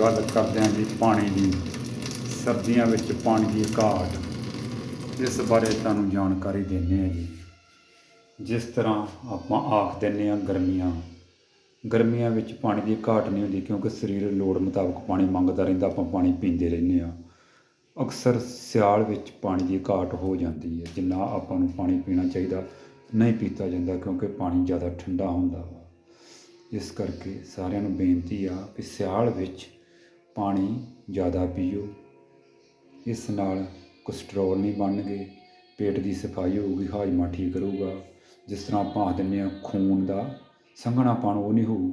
ਗੱਲ ਕਰਦੇ ਹਾਂ ਜੀ ਪਾਣੀ ਦੀ। ਸਰਦੀਆਂ ਵਿੱਚ ਪਾਣੀ ਦੀ ਘਾਟ। ਇਸ ਬਾਰੇ ਤੁਹਾਨੂੰ ਜਾਣਕਾਰੀ ਦਿੰਦੇ ਹਾਂ ਜੀ। ਜਿਸ ਤਰ੍ਹਾਂ ਆਪਾਂ ਆਖ ਦਿੰਦੇ ਹਾਂ ਗਰਮੀਆਂ। ਗਰਮੀਆਂ ਵਿੱਚ ਪਾਣੀ ਦੀ ਘਾਟ ਨਹੀਂ ਹੁੰਦੀ ਕਿਉਂਕਿ ਸਰੀਰ ਲੋੜ ਮੁਤਾਬਕ ਪਾਣੀ ਮੰਗਦਾ ਰਹਿੰਦਾ, ਆਪਾਂ ਪਾਣੀ ਪੀਂਦੇ ਰਹਿੰਦੇ ਹਾਂ ਅਕਸਰ ਸਿਆਲ ਵਿੱਚ ਪਾਣੀ ਦੀ ਘਾਟ ਹੋ ਜਾਂਦੀ ਹੈ ਜਿੰਨਾ ਆਪਾਂ ਨੂੰ ਪਾਣੀ ਪੀਣਾ ਚਾਹੀਦਾ, ਨਹੀਂ ਪੀਤਾ ਜਾਂਦਾ ਕਿਉਂਕਿ ਪਾਣੀ ਜ਼ਿਆਦਾ ਠੰਡਾ ਹੁੰਦਾ ਵਾ। ਇਸ ਕਰਕੇ ਸਾਰਿਆਂ ਨੂੰ ਬੇਨਤੀ ਆ ਕਿ ਸਿਆਲ ਵਿੱਚ ਪਾਣੀ ਜ਼ਿਆਦਾ ਪੀਓ। ਇਸ ਨਾਲ ਕੋਲੇਸਟ੍ਰੋਲ ਨਹੀਂ ਬਣਨਗੇ, ਪੇਟ ਦੀ ਸਫ਼ਾਈ ਹੋਊਗੀ, ਹਾਜ਼ਮਾ ਠੀਕ ਰਹੂਗਾ। ਜਿਸ ਤਰ੍ਹਾਂ ਆਪਾਂ ਆਖ ਦਿੰਦੇ ਹਾਂ, ਖੂਨ ਦਾ ਸੰਘਣਾਪਣ ਉਹ ਨਹੀਂ ਹੋਊ।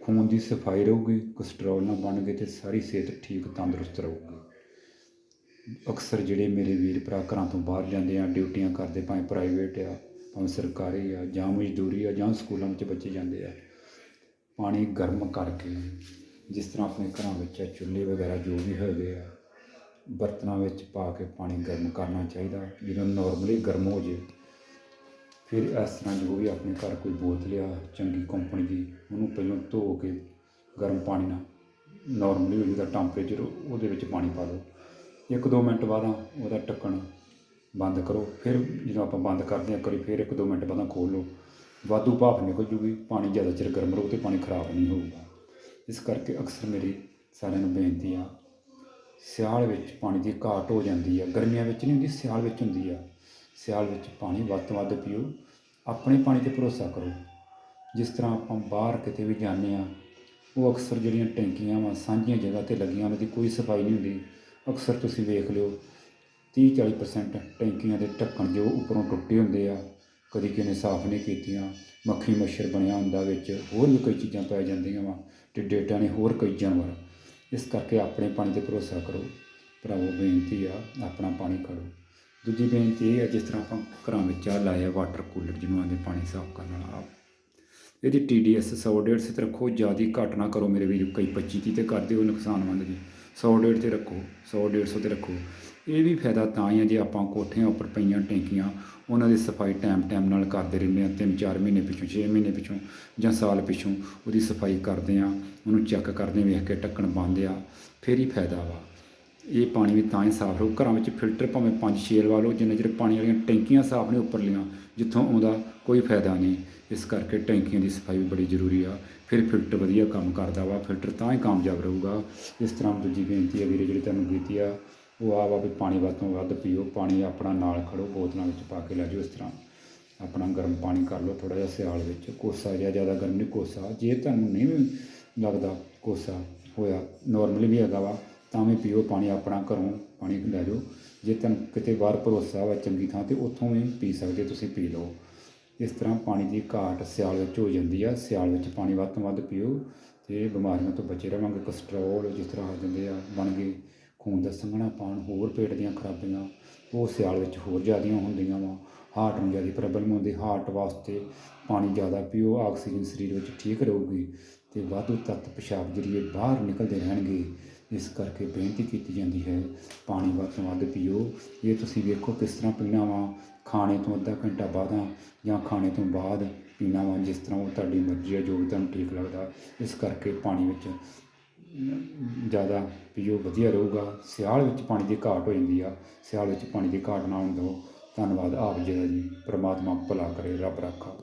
ਖੂਨ ਦੀ ਸਫ਼ਾਈ ਰਹੂਗੀ, ਕੋਲੇਸਟ੍ਰੋਲ ਨਾ ਬਣ ਗਏ ਤੇ ਸਾਰੀ ਸਿਹਤ ਠੀਕ, ਤੰਦਰੁਸਤ ਰਹੂਗੀ। ਅਕਸਰ ਜਿਹੜੇ ਮੇਰੇ ਵੀਰ ਭਰਾ ਘਰਾਂ ਤੋਂ ਬਾਹਰ ਜਾਂਦੇ ਆ, ਡਿਊਟੀਆਂ ਕਰਦੇ, ਭਾਵੇਂ ਪ੍ਰਾਈਵੇਟ ਆ, ਭਾਵੇਂ ਸਰਕਾਰੀ ਆ, ਜਾਂ ਮਜ਼ਦੂਰੀ ਆ, ਜਾਂ ਸਕੂਲਾਂ ਵਿੱਚ ਬੱਚੇ ਜਾਂਦੇ ਆ, ਪਾਣੀ ਗਰਮ ਕਰਕੇ ਜਿਸ ਤਰ੍ਹਾਂ ਆਪਣੇ ਘਰਾਂ ਵਿੱਚ ਚੁੱਲ੍ਹੇ ਵਗੈਰਾ ਜੋ ਵੀ ਹੈਗੇ ਆ, ਬਰਤਨਾਂ ਵਿੱਚ ਪਾ ਕੇ ਪਾਣੀ ਗਰਮ ਕਰਨਾ ਚਾਹੀਦਾ, ਜਦੋਂ ਨਾਰਮਲੀ ਗਰਮ ਹੋ ਜੇ, ਫਿਰ ਇਸ ਤਰ੍ਹਾਂ ਜੋ ਵੀ ਆਪਣੇ ਘਰ ਕੋਈ ਬੋਤਲ ਆ, ਚੰਗੀ ਕੰਪਨੀ ਦੀ, ਉਹਨੂੰ ਪਹਿਲਾਂ ਧੋ ਕੇ ਗਰਮ ਪਾਣੀ ਨਾਲ ਨਾਰਮਲੀ ਜਿਹਦਾ ਟੈਂਪਰੇਚਰ ਉਹਦੇ ਵਿੱਚ ਪਾਣੀ ਪਾ ਦਿਓ। ਇੱਕ ਦੋ ਮਿੰਟ ਬਾਅਦ ਉਹਦਾ ਢੱਕਣ ਬੰਦ ਕਰੋ, ਫਿਰ ਜਦੋਂ ਆਪਾਂ ਬੰਦ ਕਰਦੇ ਹਾਂ ਕਰੀ ਫਿਰ ਇੱਕ ਦੋ ਮਿੰਟ ਬਾਅਦ ਖੋਲ੍ਹ ਲਓ। ਵਾਧੂ ਭਾਫ ਨਿਕਲ ਜੂਗੀ, ਪਾਣੀ ਜ਼ਿਆਦਾ ਚਿਰ ਗਰਮ ਰਹੂ ਤੇ ਪਾਣੀ ਖਰਾਬ ਨਹੀਂ ਹੋਊਗਾ। ਇਸ ਕਰਕੇ ਅਕਸਰ ਮੇਰੀ ਸਾਰਿਆਂ ਨੂੰ ਬੇਨਤੀ ਆ, ਸਿਆਲ ਵਿੱਚ ਪਾਣੀ ਦੀ ਘਾਟ ਹੋ ਜਾਂਦੀ ਆ, ਗਰਮੀਆਂ ਵਿੱਚ ਨਹੀਂ ਹੁੰਦੀ, ਸਿਆਲ ਵਿੱਚ ਹੁੰਦੀ ਆ। ਸਿਆਲ ਵਿੱਚ ਪਾਣੀ ਵੱਧ ਤੋਂ ਵੱਧ ਪੀਓ, ਆਪਣੇ ਪਾਣੀ ਤੇ ਭਰੋਸਾ ਕਰੋ। ਜਿਸ ਤਰ੍ਹਾਂ ਆਪਾਂ ਬਾਹਰ ਕਿਤੇ ਵੀ ਜਾਂਦੇ ਆ, ਉਹ ਅਕਸਰ ਜਿਹੜੀਆਂ ਟੈਂਕੀਆਂ ਵਾ, ਸਾਂਝੀਆਂ ਜਗ੍ਹਾ ਤੇ ਲੱਗੀਆਂ ਉਹਨਾਂ ਦੀ ਕੋਈ ਸਫ਼ਾਈ ਨਹੀਂ ਹੁੰਦੀ, ਅਕਸਰ ਤੁਸੀਂ ਵੇਖ ਲਿਓ 30 40% ਟੈਂਕੀਆਂ ਦੇ ਢੱਕਣ ਜੋ ਉੱਪਰੋਂ ਟੁੱਟੇ ਹੁੰਦੇ ਆ ਕਦੀ ਕਿਸੇ ਨੇ ਸਾਫ਼ ਨਹੀਂ ਕੀਤੀਆਂ, ਮੱਖੀ ਮੱਛਰ ਬਣਿਆ ਹੁੰਦਾ ਵਿੱਚ, ਹੋਰ ਵੀ ਕਈ ਚੀਜ਼ਾਂ ਪੈ ਜਾਂਦੀਆਂ ਵਾ ਤੇ ਡੇਟਾ ਨੇ ਹੋਰ ਕਈ ਜਾਨਵਰ। ਇਸ ਕਰਕੇ ਆਪਣੇ ਪਾਣੀ ਤੇ ਭਰੋਸਾ ਕਰੋ। ਭਰਾਵੋ, ਬੇਨਤੀ ਆ, ਆਪਣਾ ਪਾਣੀ ਖੜੋ। ਦੂਜੀ ਬੇਨਤੀ ਇਹ ਆ, ਜਿਸ ਤਰ੍ਹਾਂ ਆਪਾਂ ਘਰਾਂ ਵਿੱਚ ਆ ਲਾਇਆ ਵਾਟਰ ਕੂਲਰ, ਜਿਹਨੂੰ ਆਂਦੇ ਪਾਣੀ ਸਾਫ਼ ਕਰਨ ਵਾਲਾ ਇਹਦੀ TDS 100 150 ਤੇ ਰੱਖੋ, ਜ਼ਿਆਦਾ ਘੱਟ ਨਾ ਕਰੋ ਮੇਰੇ ਵੀਰ, ਕਈ 25 30 ਤੇ ਕਰਦੇ ਹੋ ਨੁਕਸਾਨਮੰਦ ਜੀ। 100 150 ਤੇ ਰੱਖੋ 100 150 ਤੇ ਰੱਖੋ। ਇਹ ਵੀ ਫਾਇਦਾ ਤਾਂ ਹੀ ਆ ਜੇ ਆਪਾਂ ਕੋਠਿਆਂ ਉੱਪਰ ਪਈਆਂ ਟੈਂਕੀਆਂ, ਉਹਨਾਂ ਦੀ ਸਫ਼ਾਈ ਟਾਈਮ ਟਾਈਮ ਨਾਲ ਕਰਦੇ ਰਹਿੰਦੇ ਆ ਤਿੰਨ ਚਾਰ ਮਹੀਨੇ ਪਿੱਛੋਂ 6 ਮਹੀਨੇ ਪਿੱਛੋਂ ਜਾਂ ਸਾਲ ਪਿੱਛੋਂ ਉਹਦੀ ਸਫ਼ਾਈ ਕਰਦੇ ਆ ਉਹਨੂੰ ਚੈੱਕ ਕਰਦੇ ਵੇਖ ਕੇ ਢੱਕਣ ਬੰਦ ਆ ਫਿਰ ਹੀ ਫਾਇਦਾ ਵਾ। ਇਹ ਪਾਣੀ ਵੀ ਤਾਂ ਹੀ ਸਾਫ਼ ਰਹੂ, ਘਰਾਂ ਵਿੱਚ ਫਿਲਟਰ ਭਾਵੇਂ ਪੰਜ ਛੇ ਲਵਾ ਲਓ, ਜਿੰਨੇ ਚਿਰ ਪਾਣੀ ਵਾਲੀਆਂ ਟੈਂਕੀਆਂ ਸਾਫ਼ ਨਹੀਂ ਉੱਪਰਲੀਆਂ, ਜਿੱਥੋਂ ਆਉਂਦਾ ਕੋਈ ਫਾਇਦਾ ਨਹੀਂ। ਇਸ ਕਰਕੇ ਟੈਂਕੀਆਂ ਦੀ ਸਫ਼ਾਈ ਵੀ ਬੜੀ ਜ਼ਰੂਰੀ ਆ, ਫਿਰ ਫਿਲਟਰ ਵਧੀਆ ਕੰਮ ਕਰਦਾ ਵਾ ਫਿਲਟਰ ਤਾਂ ਹੀ ਕਾਮਯਾਬ ਰਹੂਗਾ। ਇਸ ਤਰ੍ਹਾਂ ਦੂਜੀ ਬੇਨਤੀ ਹੈ ਵੀਰੇ, ਜਿਹੜੀ ਤੁਹਾਨੂੰ ਕੀਤੀ ਆ ਉਹ ਆ ਵਾ ਵੀ ਪਾਣੀ ਵੱਧ ਤੋਂ ਵੱਧ ਪੀਓ, ਪਾਣੀ ਆਪਣਾ ਨਾਲ ਖੜੋ, ਬੋਤਲਾਂ ਵਿੱਚ ਪਾ ਕੇ ਲੈ ਜਾਓ ਇਸ ਤਰ੍ਹਾਂ। ਆਪਣਾ ਗਰਮ ਪਾਣੀ ਕਰ ਲਓ ਥੋੜਾ ਜਿਹਾ ਸਿਆਲ ਵਿੱਚ। ਕੋਸਾ ਜਿਹਾ ਜ਼ਿਆਦਾ ਗਰਮ ਨਹੀਂ, ਕੋਸਾ। ਜੇ ਤੁਹਾਨੂੰ ਨਹੀਂ ਵੀ ਲੱਗਦਾ ਕੋਸਾ ਹੋਇਆ ਨਾਰਮਲੀ ਵੀ ਹੈਗਾ ਵਾ, ਤਾਂ ਵੀ ਪੀਓ, ਪਾਣੀ ਆਪਣਾ ਘਰੋਂ ਪਾਣੀ ਲੈ ਜਾਓ। ਜੇ ਤੁਹਾਨੂੰ ਕਿਤੇ ਬਾਹਰ ਭਰੋਸਾ ਵਾ ਚੰਗੀ ਥਾਂ ਤੇ, ਉੱਥੋਂ ਵੀ ਪੀ ਸਕਦੇ ਤੁਸੀਂ ਪੀ ਲਓ। ਇਸ ਤਰ੍ਹਾਂ ਪਾਣੀ ਦੀ ਘਾਟ ਸਿਆਲ ਵਿੱਚ ਹੋ ਜਾਂਦੀ ਆ। ਸਿਆਲ ਵਿੱਚ ਪਾਣੀ ਵੱਧ ਤੋਂ ਵੱਧ ਪੀਓ ਤੇ ਬਿਮਾਰੀਆਂ ਤੋਂ ਬਚੇ ਰਵਾਂਗੇ ਕੋਲੇਸਟ੍ਰੋਲ ਜਿਸ ਤਰ੍ਹਾਂ ਹੋ ਜਾਂਦੇ ਆ, ਬਣ ਗਏ। ਖੂਨ ਦਾ ਸੰਘਣਾਪਣ ਹੋਰ ਪੇਟ ਦੀਆਂ ਖਰਾਬੀਆਂ, ਉਹ ਸਿਆਲ ਵਿੱਚ ਹੋਰ ਜ਼ਿਆਦੀਆਂ ਹੁੰਦੀਆਂ ਵਾ। ਹਾਰਟ ਨੂੰ ਜ਼ਿਆਦਾ ਪ੍ਰੋਬਲਮ ਹੁੰਦੀ ਹਾਰਟ ਵਾਸਤੇ ਪਾਣੀ ਜ਼ਿਆਦਾ ਪੀਓ ਆਕਸੀਜਨ ਸਰੀਰ ਵਿੱਚ ਠੀਕ ਰਹੂਗੀ ਤੇ ਵਾਧੂ ਤੱਤ ਪਿਸ਼ਾਬ ਜਰੀਏ ਬਾਹਰ ਨਿਕਲਦੇ ਰਹਿਣਗੇ। ਇਸ ਕਰਕੇ ਬੇਨਤੀ ਕੀਤੀ ਜਾਂਦੀ ਹੈ, ਪਾਣੀ ਵੱਧ ਤੋਂ ਵੱਧ ਪੀਓ। ਇਹ ਤੁਸੀਂ ਵੇਖੋ ਕਿਸ ਤਰ੍ਹਾਂ ਪੀਣਾ ਵਾ। ਖਾਣੇ ਤੋਂ ਅੱਧਾ ਘੰਟਾ ਬਾਅਦਾਂ ਜਾਂ ਖਾਣੇ ਤੋਂ ਬਾਅਦ ਪੀਣਾ ਵਾ, ਜਿਸ ਤਰ੍ਹਾਂ ਉਹ ਤੁਹਾਡੀ ਮਰਜ਼ੀ ਹੈ, ਜੋ ਵੀ ਤੁਹਾਨੂੰ ਠੀਕ ਲੱਗਦਾ। ਇਸ ਕਰਕੇ ਪਾਣੀ ਵਿੱਚ ਜ਼ਿਆਦਾ ਪੀਓ ਵਧੀਆ ਰਹੇਗਾ। ਸਿਆਲ ਵਿੱਚ ਪਾਣੀ ਦੀ ਘਾਟ ਹੋ ਜਾਂਦੀ ਆ। ਸਿਆਲ ਵਿੱਚ ਪਾਣੀ ਦੀ ਘਾਟ ਨਾ ਹੋਣ ਦਿਓ। ਧੰਨਵਾਦ ਆਪ ਜੀ ਦਾ ਜੀ। ਪਰਮਾਤਮਾ ਭਲਾ ਕਰੇ, ਰੱਬ ਰਾਖਾ।